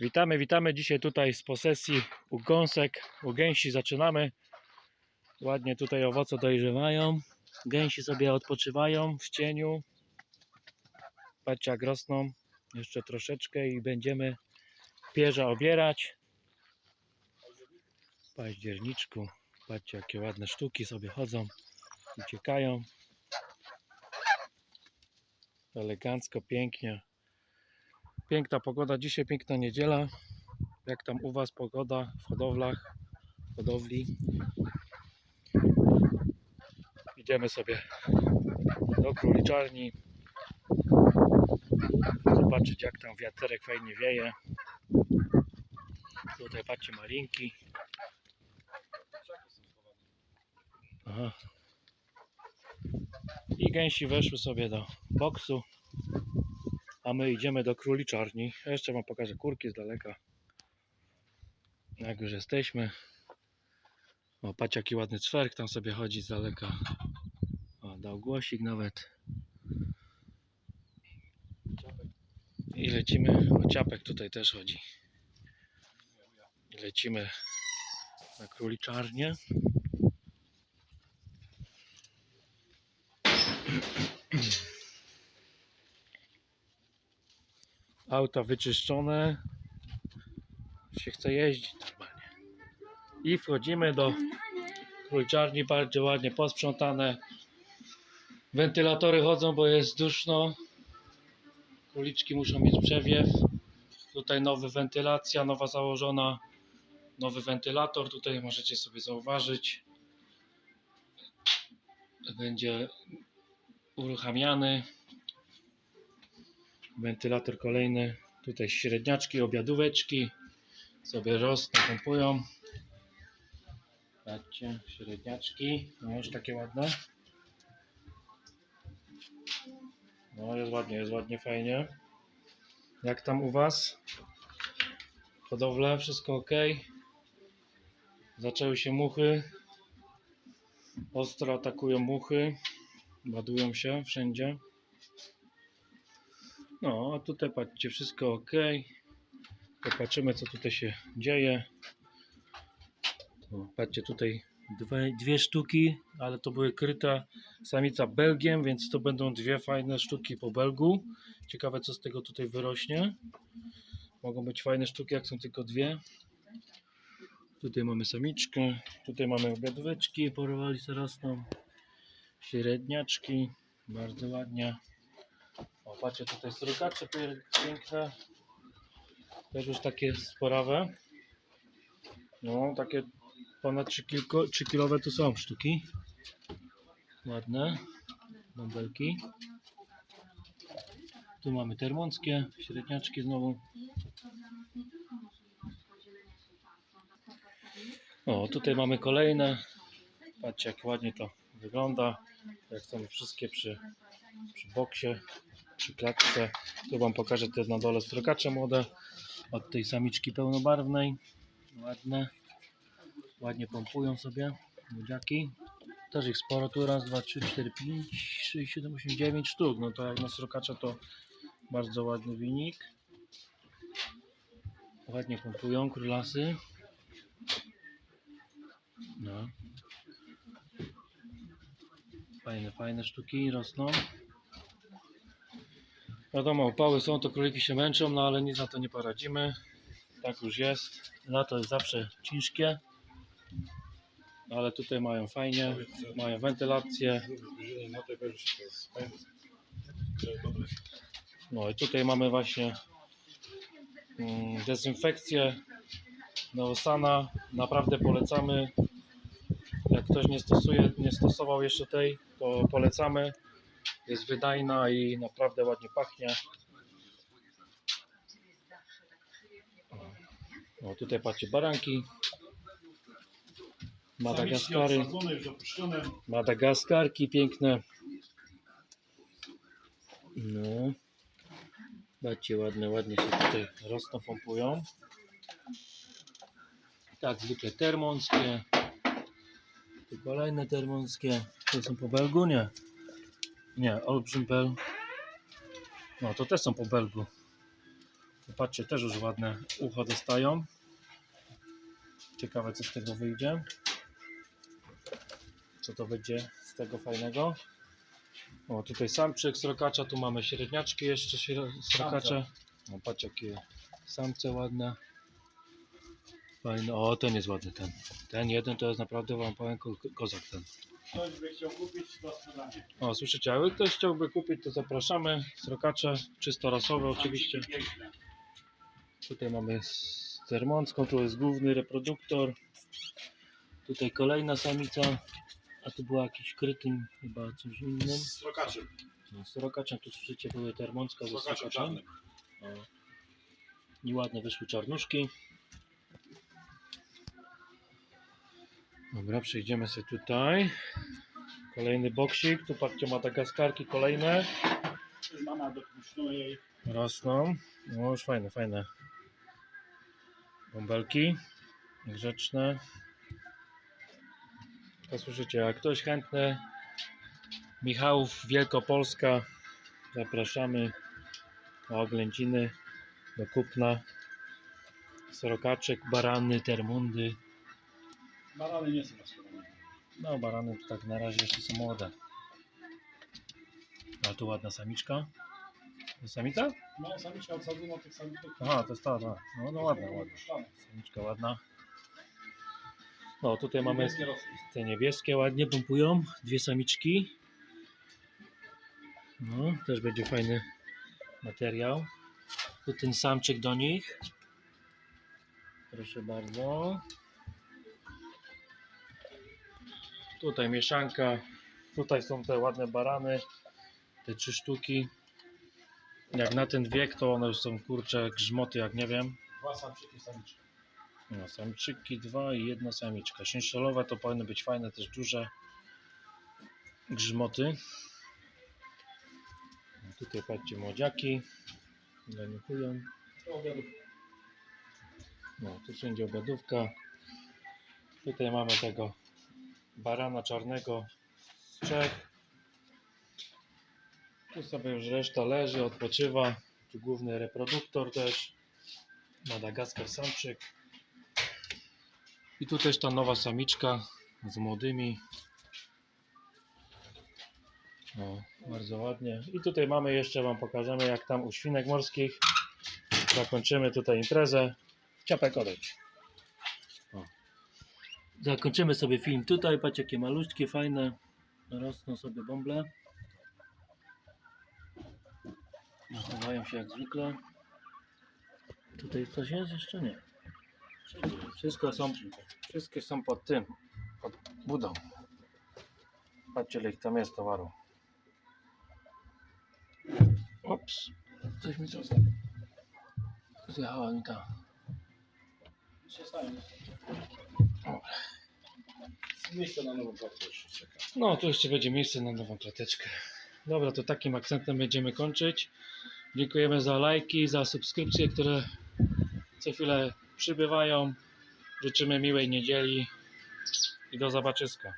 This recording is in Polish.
Witamy, witamy dzisiaj tutaj z posesji u gąsek, u gęsi zaczynamy. Ładnie tutaj owoce dojrzewają. Gęsi sobie odpoczywają w cieniu. Patrzcie jak rosną. Jeszcze troszeczkę i będziemy pierza obierać. W październiczku. Patrzcie jakie ładne sztuki sobie chodzą. Uciekają. Elegancko, pięknie. Piękna pogoda, dzisiaj piękna niedziela. Jak tam u Was pogoda w hodowlach, w hodowli? Idziemy sobie do króliczarni. Zobaczyć jak tam wiaterek fajnie wieje. Tutaj patrzcie malinki. Aha. I gęsi weszły sobie do boksu. A my idziemy do króliczarni. Jeszcze wam pokażę kurki z daleka. Jak już jesteśmy. O, patrz jaki ładny czwerk tam sobie chodzi z daleka. O, dał głosik nawet. I lecimy. O, ciapek tutaj też chodzi. I lecimy na króliczarnię. Auta wyczyszczone. Się chce jeździć normalnie. I wchodzimy do króliczarni, bardzo ładnie posprzątane. Wentylatory chodzą, bo jest duszno. Króliczki muszą mieć przewiew. Tutaj nowa wentylacja, nowa założona. Nowy wentylator, tutaj możecie sobie zauważyć. Będzie uruchamiany. Wentylator kolejny. Tutaj średniaczki, obiadóweczki. Sobie rosną, pompują. Patrzcie, średniaczki. No już takie ładne. No jest ładnie, jest ładnie, fajnie. Jak tam u Was? Hodowle, wszystko ok? Zaczęły się muchy. Ostro atakują muchy. Ładują się wszędzie. No, a tutaj patrzcie, wszystko ok. Popatrzymy, co tutaj się dzieje. O, patrzcie, tutaj dwie, dwie sztuki, ale to były kryte samica Belgiem, więc to będą dwie fajne sztuki po Belgu. Ciekawe, co z tego tutaj wyrośnie. Mogą być fajne sztuki, jak są tylko dwie. Tutaj mamy samiczkę, tutaj mamy obiadóweczki, porwali się rosną. Średniaczki, bardzo ładnie. Patrzcie, tutaj pier- piękne. Też już takie sporawe. No, takie ponad 3, kilko, 3 kilowe tu są sztuki. Ładne. Bąbelki. Tu mamy termonskie, średniaczki znowu. O, tutaj mamy kolejne. Patrzcie, jak ładnie to wygląda. Jak są wszystkie przy, przy boksie przy klatce. Tu Wam pokażę te na dole strokacze młode od tej samiczki pełnobarwnej. Ładne. Ładnie pompują sobie młodziaki. Też ich sporo tu. Raz, dwa, trzy, cztery, pięć, sześć, siedem, osiem, dziewięć sztuk. No to jak na srokacza to bardzo ładny wynik. Ładnie pompują królasy. No. Fajne, fajne sztuki rosną. Wiadomo, upały są, to króliki się męczą, no ale nic na to nie poradzimy. Tak już jest. Lato jest zawsze ciężkie. Ale tutaj mają fajnie, mają wentylację. No i tutaj mamy właśnie mm, dezynfekcję Neosana. Naprawdę polecamy. Jak ktoś nie stosuje, nie stosował jeszcze tej, to polecamy. Jest wydajna i naprawdę ładnie pachnie. O, tutaj patrzcie baranki. Madagaskary. Madagaskarki piękne. No. Patrzcie, ładne, ładnie się tutaj rosną, pompują. Tak, zwykle termonskie. Tu kolejne termonskie. To są po Belgu, nie? Olbrzym bel. No to też są po Belgu. Patrzcie, też już ładne ucho dostają. Ciekawe co z tego wyjdzie. Co to będzie z tego fajnego. O, tutaj samczyk srokacza, tu mamy średniaczki jeszcze srokacze. O, patrz jakie samce ładne. Fajny, o ten jest ładny ten. Ten jeden to jest naprawdę wam powiem ko- kozak ten. Ktoś by chciał kupić do sprzedania. O, słyszycie, jakby ktoś chciałby kupić, to zapraszamy. Srokacze, czysto rasowe oczywiście. Piękne. Tutaj mamy z termonską, tu jest główny reproduktor. Tutaj kolejna samica, a tu była jakiś krytym, chyba coś innym. Z srokaczem. No, z srokaczem, tu słyszycie, były termonska ze Srokaczem srokaczem. czarnym. O. Nieładne wyszły czarnuszki. Dobra, przejdziemy sobie tutaj. Kolejny boksik, tu patrzcie madagaskarki kolejne. Rosną. No już fajne, fajne. Bąbelki. Grzeczne. To jak ktoś chętny. Michałów, Wielkopolska. Zapraszamy na oględziny do kupna. Srokaczek, barany, termundy. Barany nie są na sprzedanie. No, barany to tak na razie jeszcze są młode. A tu ładna samiczka. To jest samica? No, samiczka odsadzona tych samiczek. Aha, to jest ta, ta. No, no ładna, ładna. Samiczka ładna. No, tutaj mamy Niebieskie rosy. te niebieskie, ładnie pompują. Dwie samiczki. No, też będzie fajny materiał. Tu ten samczyk do nich. Proszę bardzo. Tutaj mieszanka. Tutaj są te ładne barany. Te trzy sztuki. Jak na ten wiek, to one już są kurcze grzmoty, jak nie wiem. Dwa samczyki samiczki. No, samczyki dwa i jedna samiczka. Szynszelowe to powinny być fajne, też duże grzmoty. Tutaj patrzcie młodziaki. Obiadów. No, tu wszędzie obiadówka. Tutaj mamy tego barana czarnego z Czech. Tu sobie już reszta leży, odpoczywa. Tu główny reproduktor też. Madagaskar samczyk. I tu też ta nowa samiczka z młodymi. O, bardzo ładnie. I tutaj mamy jeszcze, Wam pokażemy jak tam u świnek morskich. Zakończymy tutaj imprezę. Ciapek odejdź. Zakończymy sobie film tutaj. Patrzcie jakie malutkie, fajne. Rosną sobie bąble. Chowają się jak zwykle. Tutaj coś jest? Jeszcze nie. Wszystko są, wszystkie są pod tym, pod budą. Patrzcie ile ich tam jest towaru. Ops, coś mi tu zjechała mi ta. się staje. Miejsce na nową czeka. No, tu jeszcze będzie miejsce na nową klateczkę. Dobra, to takim akcentem będziemy kończyć. Dziękujemy za lajki, za subskrypcje, które co chwilę przybywają. Życzymy miłej niedzieli i do zobaczyska.